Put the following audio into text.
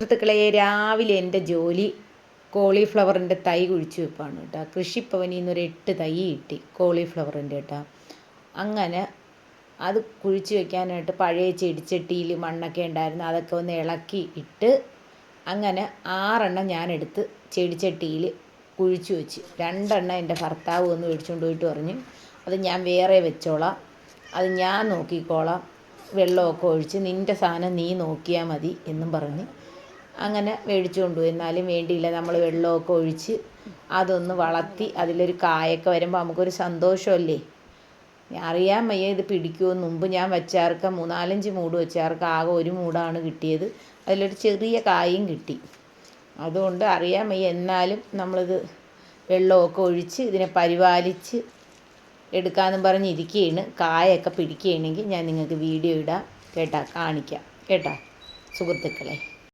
സുഹൃത്തുക്കളെ രാവിലെ എന്റെ ജോലി കോളിഫ്ലവറിന്റെ തൈ കുഴിച്ചു വെപ്പാണ് കേട്ടോ. കൃഷിഭവനിൽ നിന്ന് ഒരു എട്ട് തൈ കിട്ടി കോളിഫ്ലവറിന്റെ കേട്ടോ. അങ്ങനെ അത് കുഴിച്ചു വെക്കാനായിട്ട് പഴയ ചെടിച്ചട്ടിയിൽ മണ്ണൊക്കെ ഉണ്ടായിരുന്നു അതൊക്കെ ഒന്ന് ഇളക്കി ഇട്ട് അങ്ങനെ ആറെണ്ണം ഞാനെടുത്ത് ചെടിച്ചട്ടിയിൽ കുഴിച്ചു വെച്ച്. രണ്ടെണ്ണം എന്റെ ഭർത്താവ് ഒന്ന് മേടിച്ചുകൊണ്ട് പോയിട്ട് പറഞ്ഞു അത് ഞാൻ വേറെ വെച്ചോളാം അത് ഞാൻ നോക്കിക്കോളാം വെള്ളമൊക്കെ ഒഴിച്ച് നിന്റെ സാധനം നീ നോക്കിയാൽ മതി എന്നും പറഞ്ഞ് അങ്ങനെ മേടിച്ചു കൊണ്ടുപോയി. എന്നാലും വേണ്ടിയില്ല. നമ്മൾ വെള്ളമൊക്കെ ഒഴിച്ച് അതൊന്ന് വളർത്തി അതിലൊരു കായൊക്കെ വരുമ്പോൾ നമുക്കൊരു സന്തോഷമല്ലേ? ഞാൻ അറിയാൻ വയ്യ ഇത് പിടിക്കുമോ മുമ്പ് ഞാൻ വെച്ചാർക്ക് മൂന്നാലഞ്ച് മൂട് വെച്ചാർക്ക ആകെ ഒരു മൂടാണ് കിട്ടിയത്. അതിലൊരു ചെറിയ കായും കിട്ടി. അതുകൊണ്ട് അറിയാൻ വയ്യ എന്നാലും നമ്മളിത് വെള്ളമൊക്കെ ഒഴിച്ച് ഇതിനെ പരിപാലിച്ച് എടുക്കാമെന്നും പറഞ്ഞിരിക്കുകയാണ് കായൊക്കെ പിടിക്കുകയാണെങ്കിൽ ഞാൻ നിങ്ങൾക്ക് വീഡിയോ ഇടാം. കേട്ടാ കാണിക്കാം. കേട്ടാ സുഹൃത്തുക്കളെ.